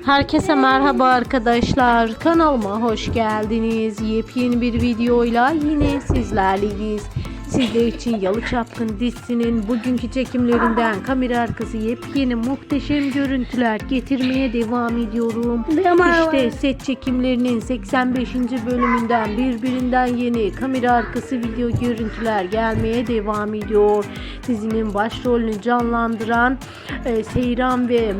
Herkese merhaba arkadaşlar. Kanalıma hoş geldiniz. Yepyeni bir videoyla yine sizlerleyiz. Sizler için Yalı Çapkın dizisinin bugünkü çekimlerinden kamera arkası yepyeni muhteşem görüntüler getirmeye devam ediyorum. İşte set çekimlerinin 85. bölümünden birbirinden yeni kamera arkası video görüntüler gelmeye devam ediyor. Dizinin başrolünü canlandıran e, Seyran ve e,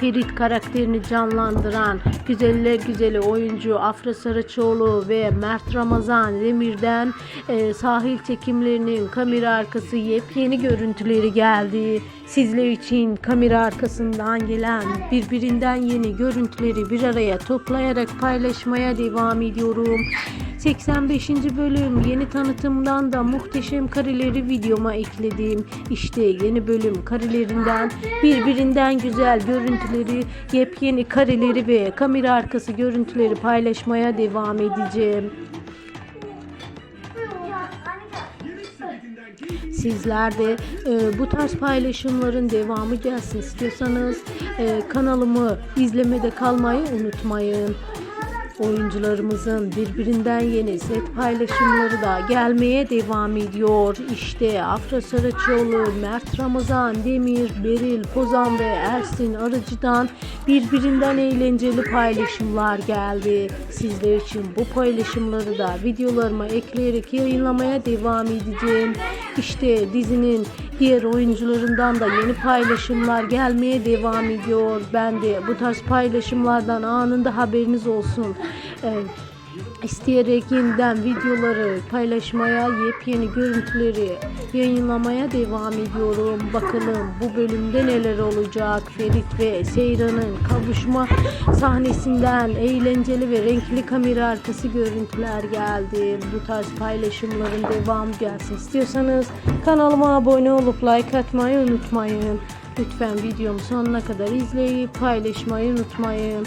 Ferit karakterini canlandıran güzeller güzeli oyuncu Afra Saraçoğlu ve Mert Ramazan Demir'den e, sahil çekimlerinin kamera arkası yepyeni görüntüleri geldi. Sizler için kamera arkasından gelen birbirinden yeni görüntüleri bir araya toplayarak paylaşmaya devam ediyorum. 85. bölüm yeni tanıtımdan da muhteşem kareleri videoma ekledim. İşte yeni bölüm karelerinden birbirinden güzel görüntüleri, yepyeni kareleri ve kamera arkası görüntüleri paylaşmaya devam edeceğim. Sizler de e, bu tarz paylaşımların devamı gelsin istiyorsanız e, kanalımı izlemede kalmayı unutmayın. Oyuncularımızın birbirinden yeni set paylaşımları da gelmeye devam ediyor. İşte Afra Saraçoğlu, Mert Ramazan, Demir, Beril, Pozan ve Ersin Arıcı'dan birbirinden eğlenceli paylaşımlar geldi. Sizler için bu paylaşımları da videolarıma ekleyerek yayınlamaya devam edeceğim. İşte dizinin diğer oyuncularından da yeni paylaşımlar gelmeye devam ediyor. Ben de bu tarz paylaşımlardan anında haberiniz olsun. Ee, isteyerek yeniden videoları paylaşmaya, yepyeni görüntüleri yayınlamaya devam ediyorum. Bakalım bu bölümde neler olacak? Ferit ve Seyran'ın kavuşma sahnesinden eğlenceli ve renkli kamera arkası görüntüler geldi. Bu tarz paylaşımların devamı gelsin istiyorsanız kanalıma abone olup like atmayı unutmayın. Lütfen videomu sonuna kadar izleyip paylaşmayı unutmayın.